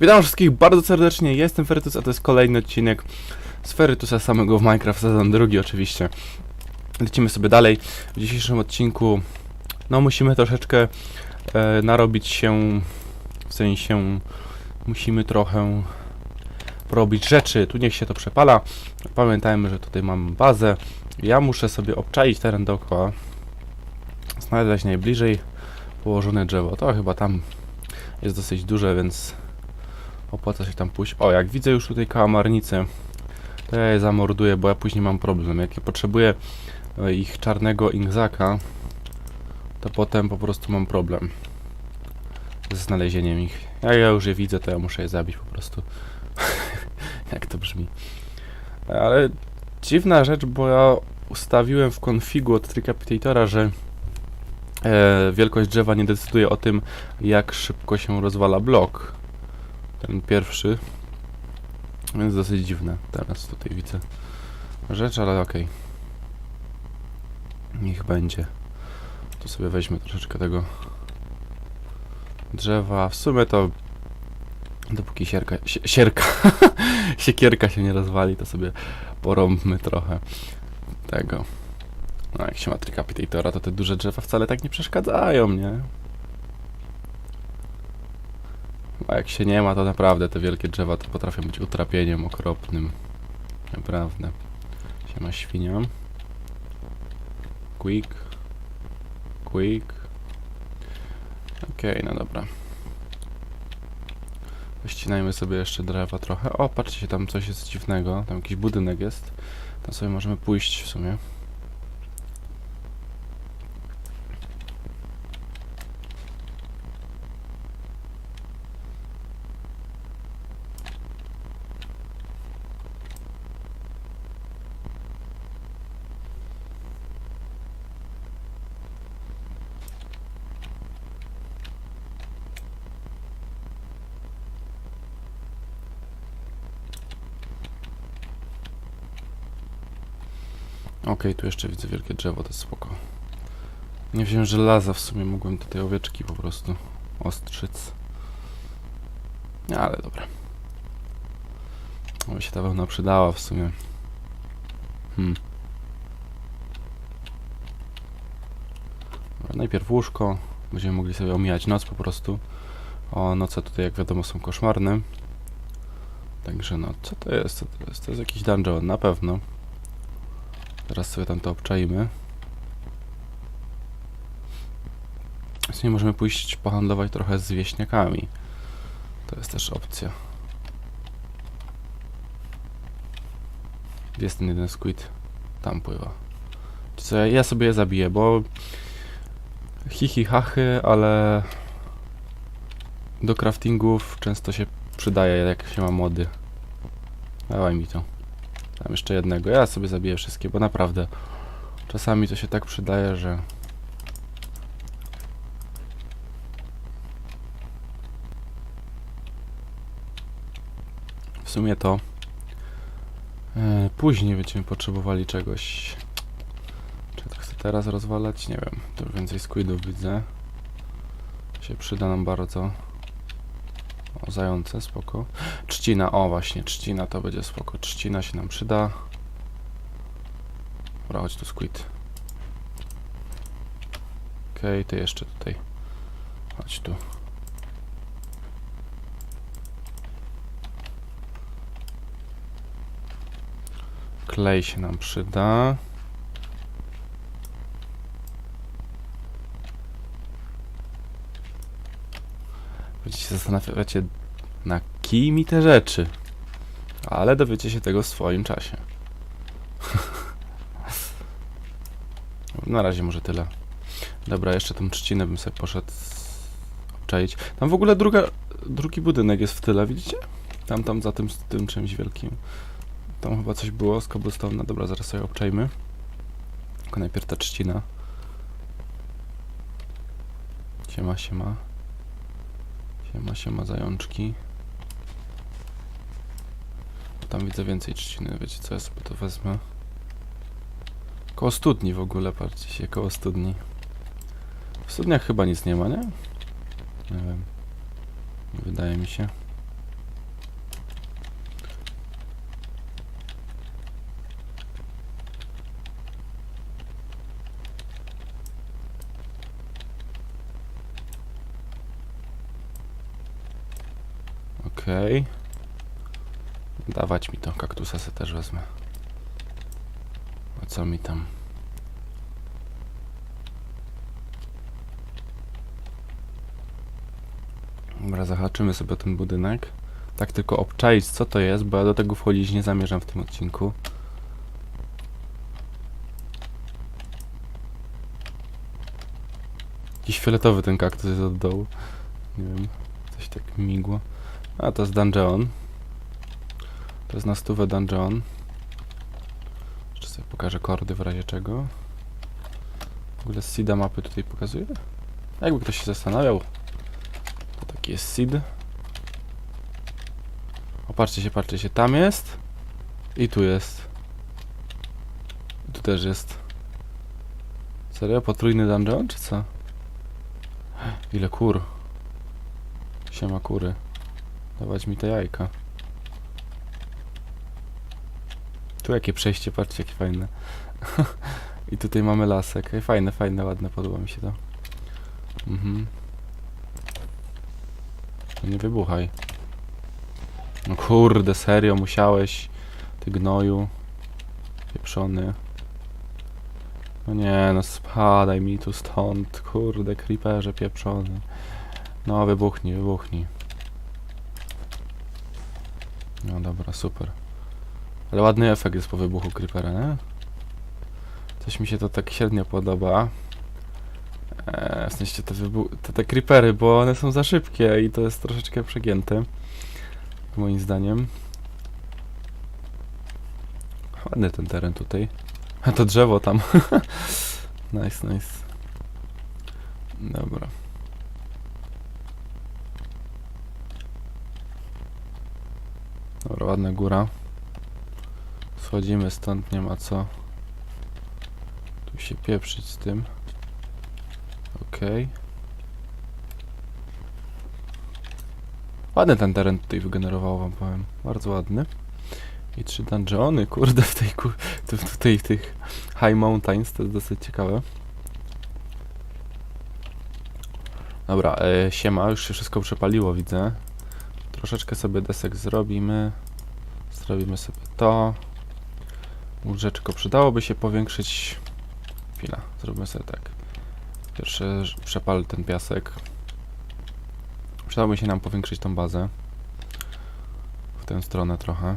Witam wszystkich bardzo serdecznie, jestem Ferytus, a to jest kolejny odcinek z Ferytusa samego w Minecraft, sezon drugi oczywiście. Lecimy sobie dalej. W dzisiejszym odcinku, no musimy troszeczkę e, narobić się, w sensie musimy trochę robić rzeczy. Tu niech się to przepala. Pamiętajmy, że tutaj mam bazę. Ja muszę sobie obczaić teren dookoła. Znaleźć najbliżej położone drzewo. To chyba tam jest dosyć duże, więc opłaca się tam pójść. O, jak widzę już tutaj kałamarnicę, to ja je zamorduję, bo ja później mam problem. Jak ja potrzebuję e, ich czarnego ingzaka, to potem po prostu mam problem ze znalezieniem ich. Jak ja już je widzę, to ja muszę je zabić po prostu. jak to brzmi. Ale dziwna rzecz, bo ja ustawiłem w konfigu od Tricapitatora, że e, wielkość drzewa nie decyduje o tym, jak szybko się rozwala blok. Ten pierwszy. Więc dosyć dziwne. Teraz tutaj widzę rzecz, ale okej. Niech będzie. Tu sobie weźmy troszeczkę tego drzewa. W sumie to dopóki sierka, sie, sierka, siekierka się nie rozwali, to sobie porąbmy trochę tego. No jak się ma Tricapitatora, to te duże drzewa wcale tak nie przeszkadzają, nie? A jak się nie ma, to naprawdę te wielkie drzewa to potrafią być utrapieniem okropnym. Naprawdę. Siema świnia. Quick. Quick. Okej, no dobra. Wyścinajmy sobie jeszcze drzewa trochę. O, patrzcie, tam coś jest dziwnego. Tam jakiś budynek jest. Tam sobie możemy pójść w sumie. Okej, tu jeszcze widzę wielkie drzewo, to jest spoko. Nie wziąłem żelaza, w sumie mogłem tutaj owieczki po prostu ostrzyc. Ale dobra. By się ta wełna przydała w sumie. Hmm. Dobra, najpierw łóżko. Będziemy mogli sobie omijać noc po prostu. O, noce tutaj jak wiadomo są koszmarne. Także no, co to jest? Co to jest? To jest jakiś dungeon, na pewno. Teraz sobie tam to obczaimy. Więc nie możemy pójść pohandlować trochę z wieśniakami. To jest też opcja. Gdzie jest ten jeden squid? Tam pływa. Co, ja sobie je zabiję, bo hihi hachy, ale do craftingów często się przydaje, jak się ma mody. Dawaj mi to. Tam jeszcze jednego. Ja sobie zabiję wszystkie, bo naprawdę czasami to się tak przydaje, że w sumie to e, później będziemy potrzebowali czegoś. Czy to chcę teraz rozwalać? Nie wiem. Tu więcej squidów widzę. Się przyda nam bardzo. O, zające, spoko. Trzcina, o właśnie, trzcina to będzie spoko. Trzcina się nam przyda. Dobra, chodź tu squid. Okej, ty jeszcze tutaj. Chodź tu. Klej się nam przyda. Będziecie się zastanawiacie, na kij mi te rzeczy. Ale dowiecie się tego w swoim czasie. na razie może tyle. Dobra, jeszcze tą trzcinę bym sobie poszedł obczaić. Tam w ogóle druga, drugi budynek jest w tyle, widzicie? Tam, tam za tym, tym czymś wielkim. Tam chyba coś było z cobblestone'a. Dobra, zaraz sobie obczajmy. Tylko najpierw ta trzcina. Siema, siema. Siema, siema zajączki. Tam widzę więcej trzciny, wiecie co, ja sobie to wezmę. Koło studni w ogóle, patrzcie się, koło studni. W studniach chyba nic nie ma, nie? Nie wiem. Wydaje mi się. Okej. Dawać mi to, kaktusa se też wezmę. A co mi tam? Dobra, zahaczymy sobie ten budynek. Tak tylko obczaić co to jest, bo ja do tego wchodzić nie zamierzam w tym odcinku. Jakiś fioletowy ten kaktus jest od dołu. Nie wiem, coś tak migło. A to jest dungeon. To jest na stówę dungeon. Jeszcze sobie pokażę kordy w razie czego. W ogóle seeda mapy tutaj pokazuje? Jakby ktoś się zastanawiał. To taki jest seed. O, patrzcie się, patrzcie się. Tam jest. I tu jest. I tu też jest. Serio? Potrójny dungeon, czy co? Ile kur. Siema kury. Dawać mi te jajka. Tu jakie przejście, patrzcie jakie fajne. I tutaj mamy lasek. Fajne, fajne, ładne, podoba mi się to. Mhm. No Nie wybuchaj. No kurde, serio, musiałeś. Ty gnoju. Pieprzony. No nie, no spadaj mi tu stąd. Kurde, creeperze pieprzony. No wybuchnij, wybuchnij. No dobra, super. Ale ładny efekt jest po wybuchu creepera, nie? Coś mi się to tak średnio podoba. Eee, w sensie te, te, te creepery, bo one są za szybkie i to jest troszeczkę przegięte. Moim zdaniem. Ładny ten teren tutaj. A to drzewo tam. nice, nice. Dobra. Dobra, ładna góra. Schodzimy stąd, nie ma co. Tu się pieprzyć z tym. Okej. Ładny ten teren tutaj wygenerował, wam powiem. Bardzo ładny. I trzy dungeony, kurde, w tej, tu- tutaj w tych High Mountains, to jest dosyć ciekawe. Dobra, e, siema, już się wszystko przepaliło, widzę. Troszeczkę sobie desek zrobimy. Zrobimy sobie to. Łóżeczko przydałoby się powiększyć. Chwila, zrobimy sobie tak. Pierwszy przepal ten piasek. Przydałoby się nam powiększyć tą bazę. W tę stronę trochę.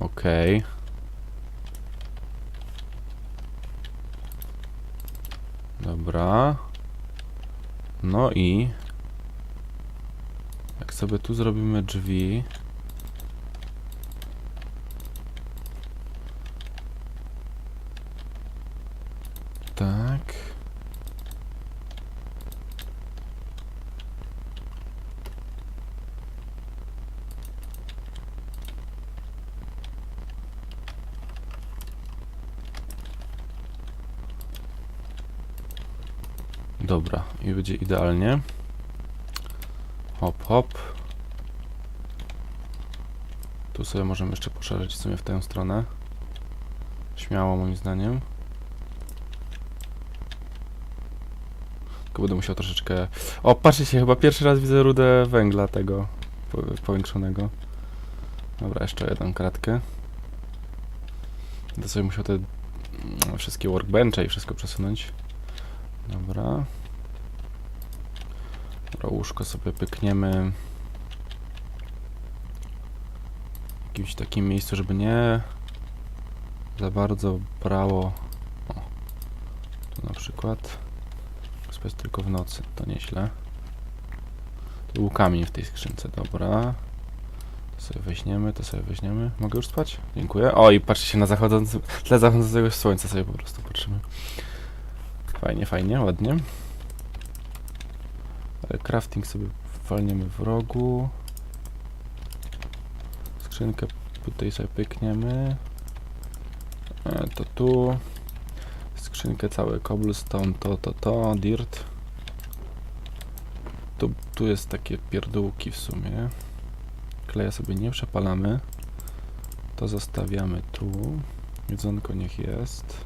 Okej. Dobra. No i jak sobie tu zrobimy drzwi. Tak. Dobra, i będzie idealnie. Hop, hop. Tu sobie możemy jeszcze poszerzyć w sumie w tę stronę. Śmiało moim zdaniem. Tylko będę musiał troszeczkę... O, patrzcie się, chyba pierwszy raz widzę rudę węgla tego po- powiększonego. Dobra, jeszcze jedną kratkę. Będę sobie musiał te wszystkie workbenche i wszystko przesunąć. Dobra. Dobra, łóżko sobie pykniemy. W jakimś takim miejscu, żeby nie za bardzo brało. O, tu na przykład. Spać tylko w nocy, to nieźle. Tu był kamień w tej skrzynce, dobra. To sobie weźmiemy, to sobie weźmiemy. Mogę już spać? Dziękuję. O, i patrzcie się na zachodzący, tle zachodzącego słońca sobie po prostu patrzymy. Fajnie, fajnie, ładnie. Crafting sobie walniemy w rogu. Skrzynkę tutaj sobie pykniemy. E, To tu. Skrzynkę całe cobblestone, to, to, to, dirt. Tu, tu jest takie pierdółki w sumie. Kleja sobie nie przepalamy. To zostawiamy tu. Jedzonko niech jest.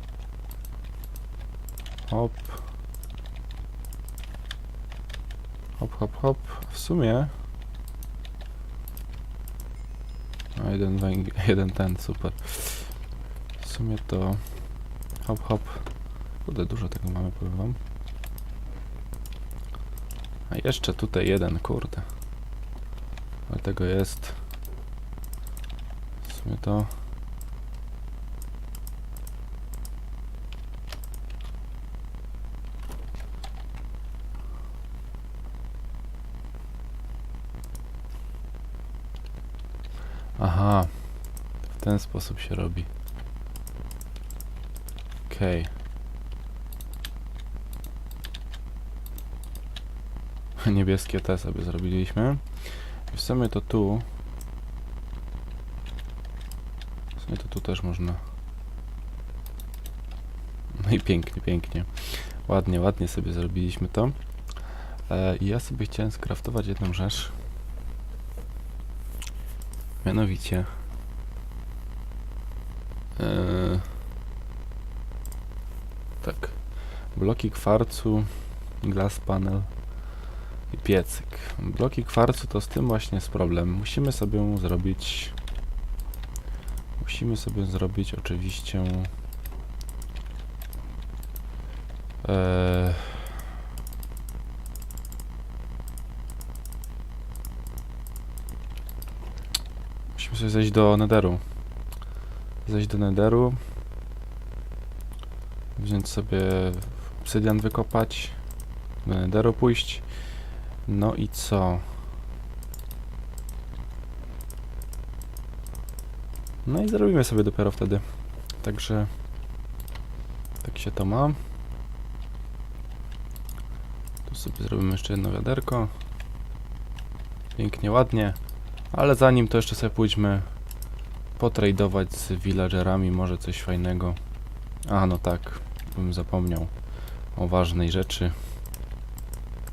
Hop. Hop, hop, hop. W sumie... A jeden węgiel, jeden ten, super. W sumie to... Hop, hop. Kurde, dużo tego mamy, powiem wam. A jeszcze tutaj jeden, kurde. Ale tego jest. W sumie to... Aha. W ten sposób się robi. Okej. Niebieskie te sobie zrobiliśmy. W sumie to tu... W sumie to tu też można. No i pięknie, pięknie. Ładnie, ładnie sobie zrobiliśmy to. E, ja sobie chciałem skraftować jedną rzecz. Mianowicie... E, tak. Bloki kwarcu, glass panel i piecyk. Bloki kwarcu to z tym właśnie jest problem. Musimy sobie zrobić... Musimy sobie zrobić oczywiście... E, musimy sobie zejść do nederu. Zejść do nederu. Wziąć sobie obsydian wykopać. Do nederu pójść. No i co? No i zrobimy sobie dopiero wtedy. Także tak się to ma. Tu sobie zrobimy jeszcze jedno wiaderko. Pięknie, ładnie. Ale zanim to jeszcze sobie pójdźmy potradować z villagerami, może coś fajnego. A no tak, bym zapomniał o ważnej rzeczy.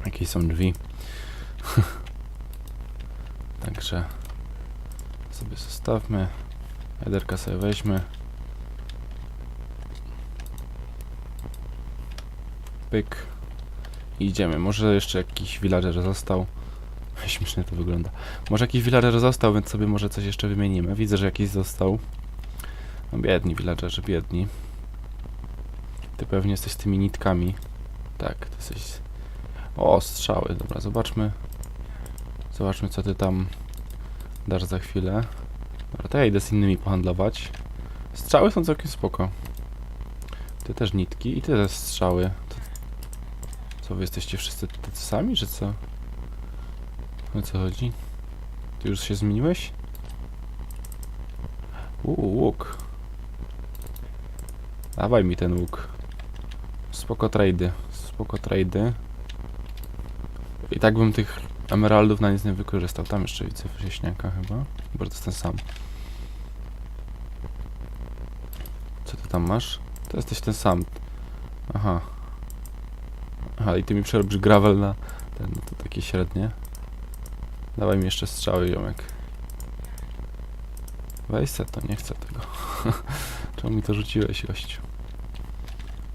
Jakie są drzwi. Także sobie zostawmy. Jaderka sobie weźmy. Pyk. I idziemy. Może jeszcze jakiś villager został. Śmiesznie to wygląda. Może jakiś villager został, więc sobie może coś jeszcze wymienimy. Widzę, że jakiś został. No biedni villagerzy, biedni. Ty pewnie jesteś z tymi nitkami. Tak, ty jesteś... O, strzały. Dobra, zobaczmy. Zobaczmy, co ty tam dasz za chwilę. Dobra, to ja idę z innymi pohandlować. Strzały są całkiem spoko. Ty też nitki i ty też strzały. Co, wy jesteście wszyscy tacy sami, czy co? O co chodzi? Ty już się zmieniłeś? Uuu, łuk. Dawaj mi ten łuk. Spoko trady. Spoko trady. I tak bym tych emeraldów na nic nie wykorzystał. Tam jeszcze widzę wrześniaka chyba. Bo to jest ten sam. Co ty tam masz? To jesteś ten sam. Aha. Aha, i ty mi przerobisz gravel na ten, no to takie średnie. Dawaj mi jeszcze strzały, ziomek. Weź se to, nie chcę tego. Czemu mi to rzuciłeś, gościu?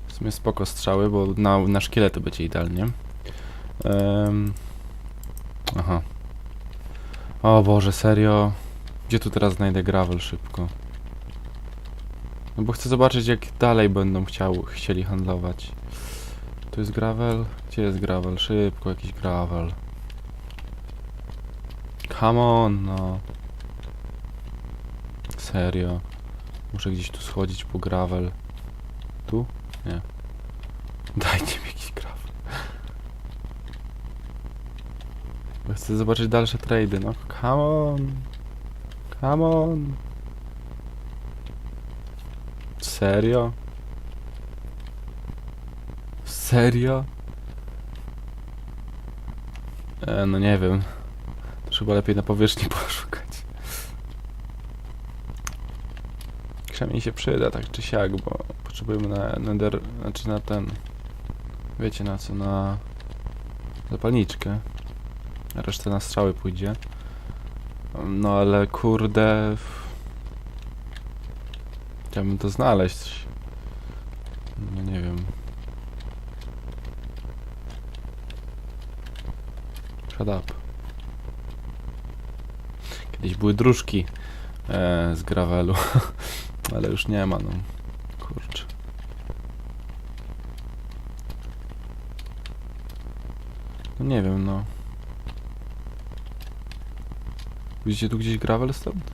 W sumie spoko strzały, bo na, na szkielety będzie idealnie. Um, aha. O Boże, serio? Gdzie tu teraz znajdę gravel szybko? No bo chcę zobaczyć jak dalej będą chciał, chcieli handlować. Tu jest gravel? Gdzie jest gravel? Szybko, jakiś gravel. Come on, no. Serio. Muszę gdzieś tu schodzić po gravel. Tu? Nie. Dajcie mi jakiś gravel. Bo chcę zobaczyć dalsze trady, no. Come on. Come on. Serio? Serio? E, no nie wiem. Trzeba lepiej na powierzchni poszukać. Krzemień się przyda, tak czy siak, bo potrzebujemy na nether, znaczy na ten... Wiecie na co, na zapalniczkę. Reszta na strzały pójdzie. No ale kurde... Chciałbym to znaleźć. No nie wiem. Shut up. Kiedyś były dróżki e, z gravelu, ale już nie ma, no. Kurczę. No nie wiem, no. Widzicie tu gdzieś gravel stąd?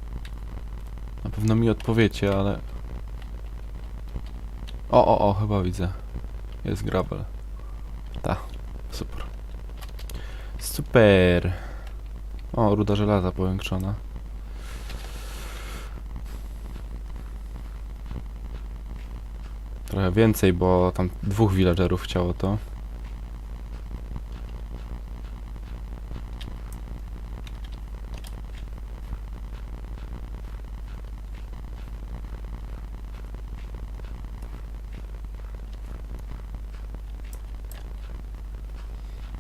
Na pewno mi odpowiecie, ale... O, o, o, chyba widzę. Jest gravel. Ta, super. Super. O, ruda żelaza powiększona. Trochę więcej, bo tam dwóch villagerów chciało to.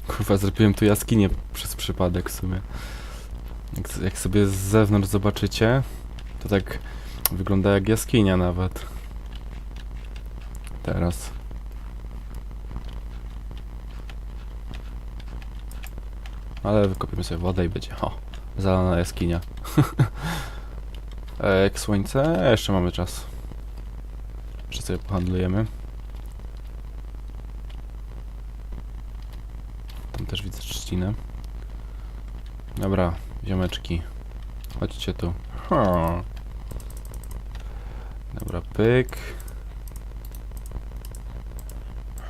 Kurwa, zrobiłem tu jaskinię przez przypadek w sumie. Jak, sobie z zewnątrz zobaczycie, to tak wygląda jak jaskinia nawet. Teraz. Ale wykopiemy sobie wodę i będzie, o, zalana jaskinia. e, jak słońce? E, jeszcze mamy czas. Jeszcze sobie pohandlujemy. Tam też widzę trzcinę. Dobra, ziomeczki. Chodźcie tu. Ha. Dobra, pyk.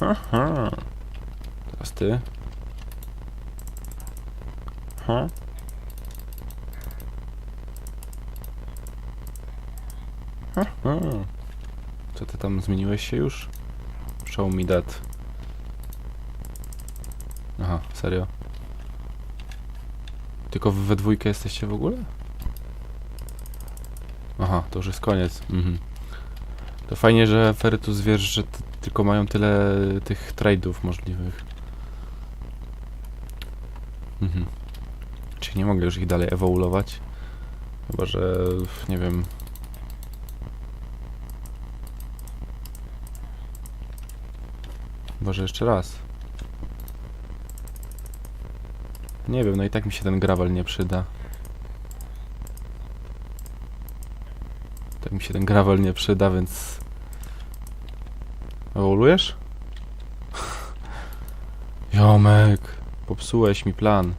Ha, ha. Teraz ty. Ha. Ha, ha. Co ty tam zmieniłeś się już? Show me that. Aha, serio? Tylko wy we dwójkę jesteście w ogóle? Aha, to już jest koniec. Mhm. To fajnie, że Ferytus wiesz, że tylko mają tyle tych trade'ów możliwych. Mhm. Czyli nie mogę już ich dalej ewoluować. Chyba, że nie wiem. Chyba, że jeszcze raz. Nie wiem, no i tak mi się ten gravel nie przyda. Tak mi się ten gravel nie przyda, więc... Ewoluujesz? Jomek, popsułeś mi plan.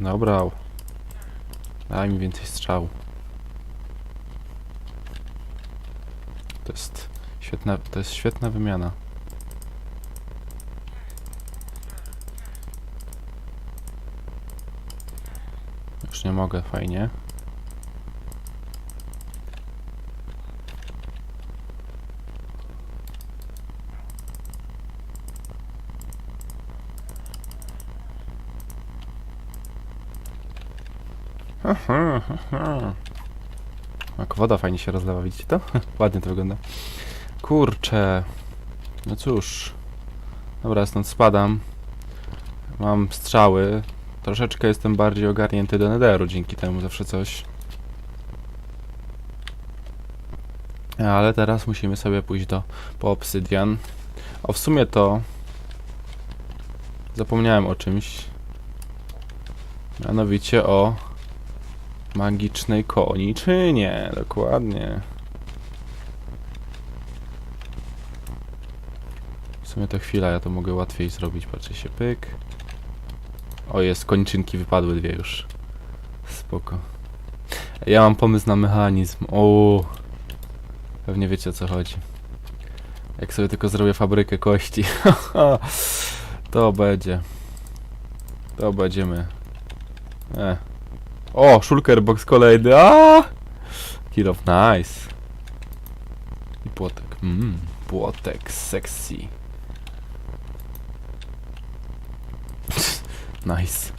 Dobra. Daj mi więcej strzał. To jest świetna, to jest świetna wymiana. Już nie mogę, fajnie. Aha, aha. Jak woda fajnie się rozlewa, widzicie to? Ładnie to wygląda. Kurczę. No cóż. Dobra, stąd spadam. Mam strzały. Troszeczkę jestem bardziej ogarnięty do netheru dzięki temu zawsze coś. Ale teraz musimy sobie pójść do po obsydian. O, w sumie to zapomniałem o czymś. Mianowicie o magicznej koni, czy nie? Dokładnie. Sumie to chwila, ja to mogę łatwiej zrobić. Patrzę się, pyk. O, jest, kończynki wypadły dwie już. Spoko. Ja mam pomysł na mechanizm. O, Pewnie wiecie o co chodzi. Jak sobie tylko zrobię fabrykę kości. to będzie. To będziemy. E. O, shulker box kolejny. A! Kill of nice. I płotek. Mmm, płotek sexy. Nice.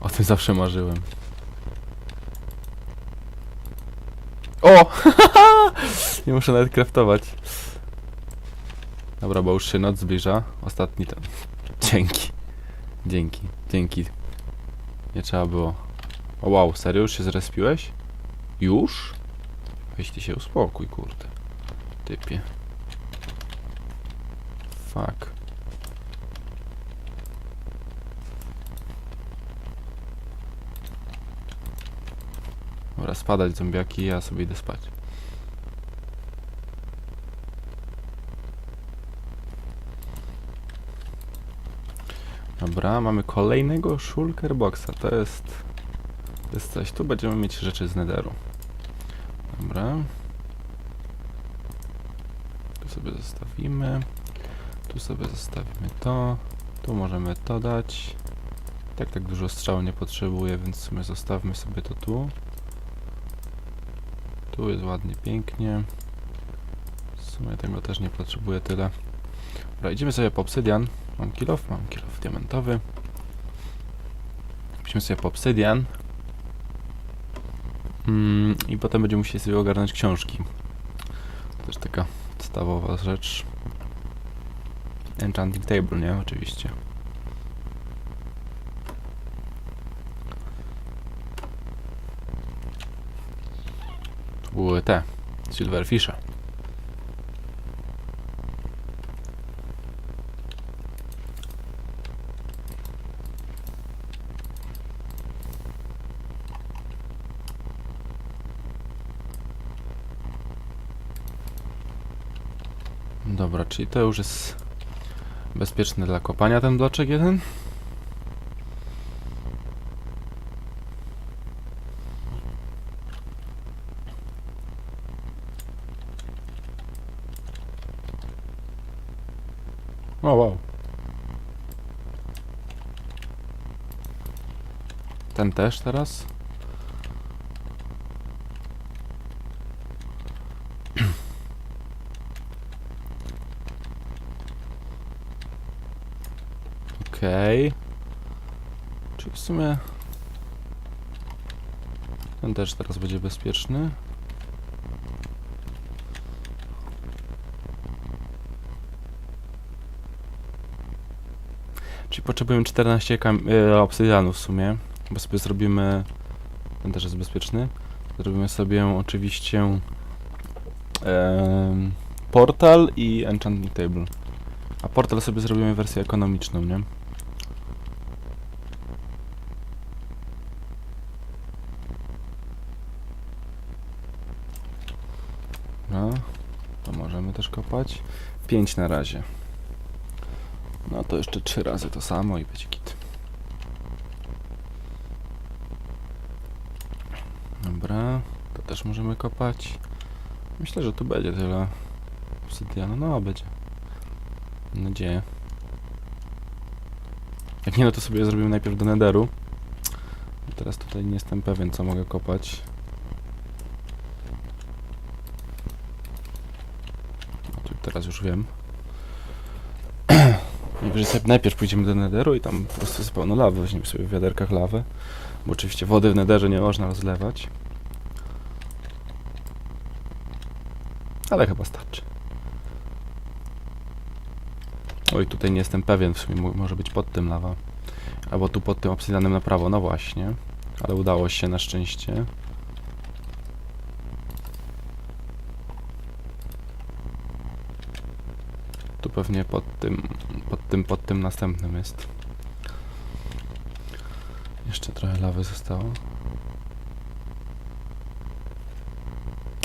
O tym zawsze marzyłem. O! Nie muszę nawet craftować. Dobra, bo już się noc zbliża. Ostatni ten. Dzięki. Dzięki. Dzięki. Nie trzeba było. O wow, serio? Już się zrespiłeś? Już? Weź ty się uspokój, kurde. typie. Fuck. Dobra, spadać zombiaki, ja sobie idę spać. Dobra, mamy kolejnego shulker boxa. To jest, to jest coś. Tu będziemy mieć rzeczy z netheru. Dobra. Tu sobie zostawimy. Tu sobie zostawimy to. Tu możemy to dać. Tak, tak dużo strzał nie potrzebuję, więc w sumie zostawmy sobie to tu. Tu jest ładnie, pięknie. W sumie tego też nie potrzebuję tyle. Dobra, idziemy sobie po obsydian. Mam kilof, mam kilof diamentowy. Idziemy sobie po obsydian. Mm, I potem będziemy musieli sobie ogarnąć książki. To też taka podstawowa rzecz. Enchanting table, nie? Oczywiście. Były te silverfishe. Dobra, czyli to już jest bezpieczny dla kopania ten bloczek jeden. O wow. Ten też teraz? Okej. Czy w sumie... Ten też teraz będzie bezpieczny. Potrzebujemy 14 kam- e, w sumie, bo sobie zrobimy... Ten też jest bezpieczny. Zrobimy sobie oczywiście... portal i enchanting table. A portal sobie zrobimy wersję ekonomiczną, nie? No, to możemy też kopać. 5 na razie. No to jeszcze 3 razy to samo i będzie kit. Dobra, to też możemy kopać. Myślę, że tu będzie tyle obsydianu. No, będzie. Mam nadzieję. Jak nie, no to sobie zrobimy najpierw do netheru. Teraz tutaj nie jestem pewien, co mogę kopać. No tu teraz już wiem. Sobie najpierw pójdziemy do netheru i tam po prostu jest pełno lawy. Weźmiemy sobie w wiaderkach lawę. Bo oczywiście wody w netherze nie można rozlewać. Ale chyba starczy. Oj, tutaj nie jestem pewien, w sumie mo- może być pod tym lawa. Albo tu pod tym obsydianem na prawo, no właśnie. Ale udało się na szczęście. Tu pewnie pod tym, pod tym, pod tym następnym jest. Jeszcze trochę lawy zostało.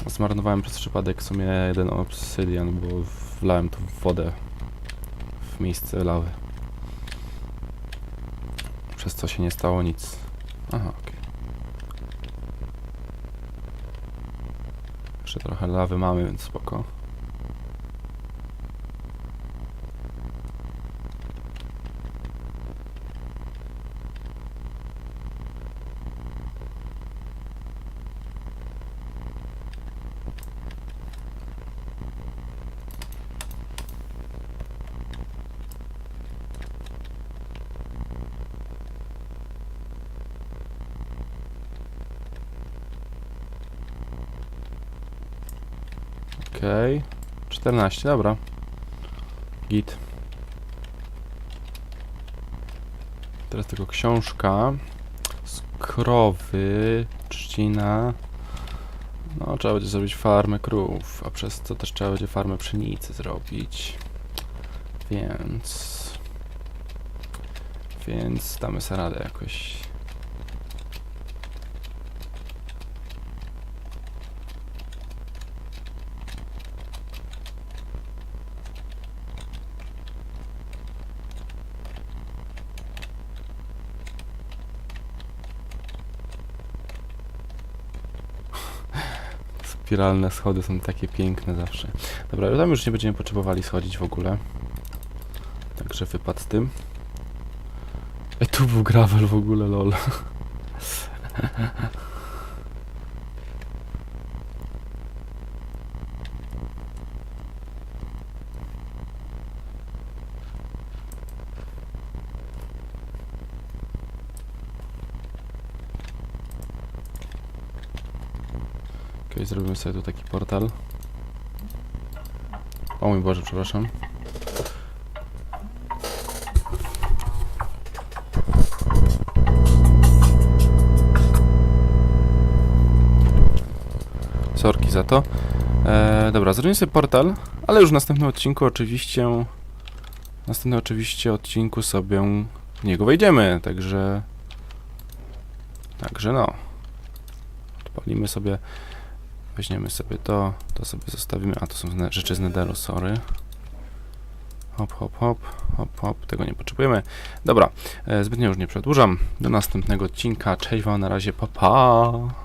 Zmarnowałem przez przypadek w sumie jeden obsydian, bo wlałem tu wodę w miejsce lawy. Przez co się nie stało nic. Aha, okej. Jeszcze trochę lawy mamy, więc spoko. Okej. 14, dobra. Git. Teraz tylko książka. Z krowy. Trzcina. No, trzeba będzie zrobić farmę krów, a przez to też trzeba będzie farmę pszenicy zrobić. Więc... Więc damy sobie radę jakoś. Spiralne schody są takie piękne zawsze. Dobra, tam już nie będziemy potrzebowali schodzić w ogóle. Także wypad z tym. Ej, tu był gravel w ogóle, lol. Okej, zrobimy sobie tu taki portal. O mój Boże, przepraszam. Sorki za to. E, dobra, zrobimy sobie portal, ale już w następnym odcinku oczywiście... W następnym oczywiście odcinku sobie w niego wejdziemy, także... Także no. Odpalimy sobie... Weźmiemy sobie to, to sobie zostawimy, a to są rzeczy z Netheru, sorry. Hop, hop, hop, hop, hop, tego nie potrzebujemy. Dobra, e, zbytnio już nie przedłużam. Do następnego odcinka. Cześć wam, na razie, pa pa!